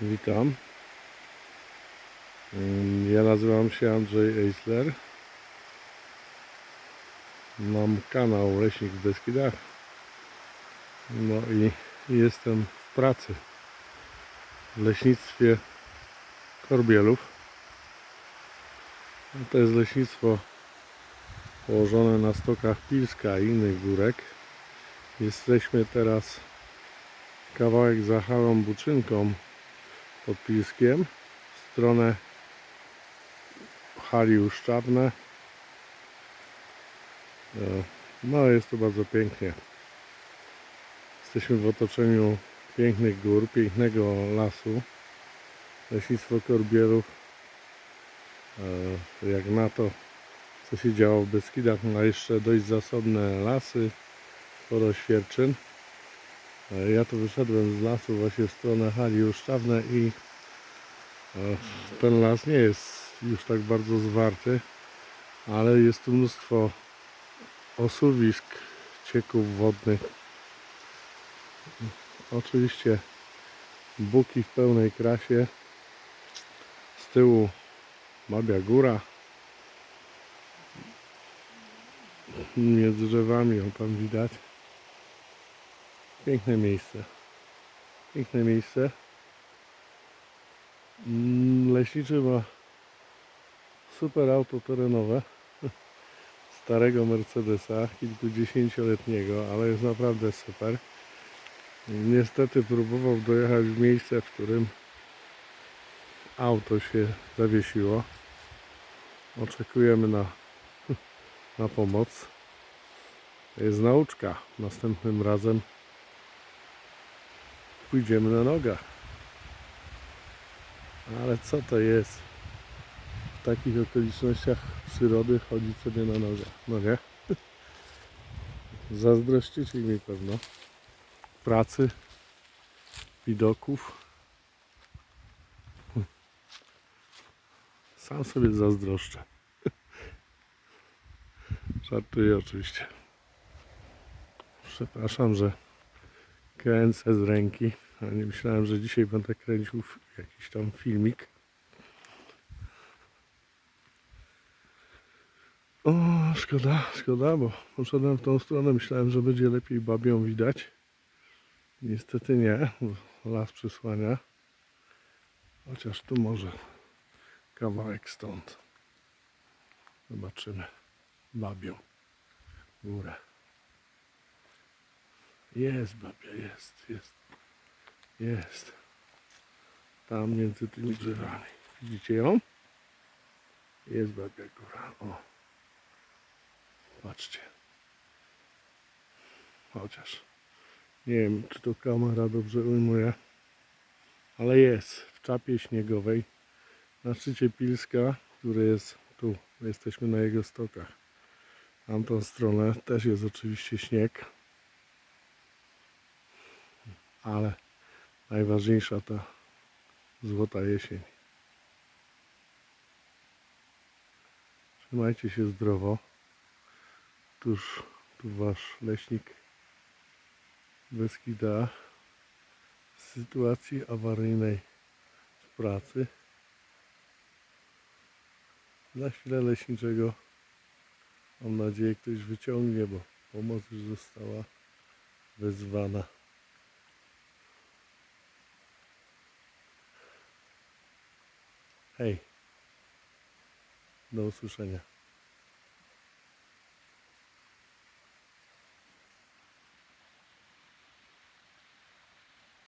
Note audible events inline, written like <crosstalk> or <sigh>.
Witam. Ja nazywam się Andrzej Eisler. Mam kanał Leśnik w Beskidach. No i jestem w pracy w leśnictwie Korbielów. To jest leśnictwo położone na stokach Pilska i innych górek. Jesteśmy teraz kawałek za Halą Buczynką pod Pilskiem w stronę hali Uszczawne. E, No jest to bardzo pięknie. Jesteśmy w otoczeniu pięknych gór, pięknego lasu. Leśnictwo Korbielów e, jak na to co się działo w Beskidach ma jeszcze dość zasobne lasy, sporo świerczyn. E, Ja tu wyszedłem z lasu właśnie w stronę hali Uszczawne i e, ten las nie jest już tak bardzo zwarty, ale jest tu mnóstwo osuwisk, cieków wodnych. Oczywiście buki w pełnej krasie. Z tyłu Babia Góra. Między drzewami ją tam widać. Piękne miejsce. Piękne miejsce. Mm, Leśniczy ma super auto terenowe. <laughs> Starego Mercedesa, kilkudziesięcioletniego, ale jest naprawdę super. Niestety próbował dojechać w miejsce, w którym auto się zawiesiło. Oczekujemy na, <laughs> na pomoc. Jest nauczka. Następnym razem pójdziemy na nogach. Ale co to jest? W takich okolicznościach przyrody chodzić sobie na nogach. No nie? <laughs> Zazdrościcie mi pewno pracy, widoków. <laughs> Sam sobie zazdroszczę. <laughs> Żartuję oczywiście. Przepraszam, że kręcę z ręki. Nie myślałem, że dzisiaj będę kręcił jakiś tam filmik. O, szkoda, szkoda, bo poszedłem w tą stronę. Myślałem, że będzie lepiej babią widać. Niestety nie. Las przysłania. Chociaż tu może kawałek stąd. Zobaczymy. Babią. Górę. Jest babia, jest, jest. Jest. Tam między tymi drzewami. Widzicie ją? Jest babia góra. O. Patrzcie. Chociaż. Nie wiem, czy to kamera dobrze ujmuje. Ale jest w czapie śniegowej. Na szczycie Pilska, który jest tu. Jesteśmy na jego stokach. Tamtą stronę też jest oczywiście śnieg. Ale najważniejsza ta złota jesień. Trzymajcie się zdrowo. Tuż tu wasz leśnik Beskida w sytuacji awaryjnej w pracy. Za chwilę leśniczego mam nadzieję ktoś wyciągnie, bo pomoc już została wezwana. Hej. Do usłyszenia.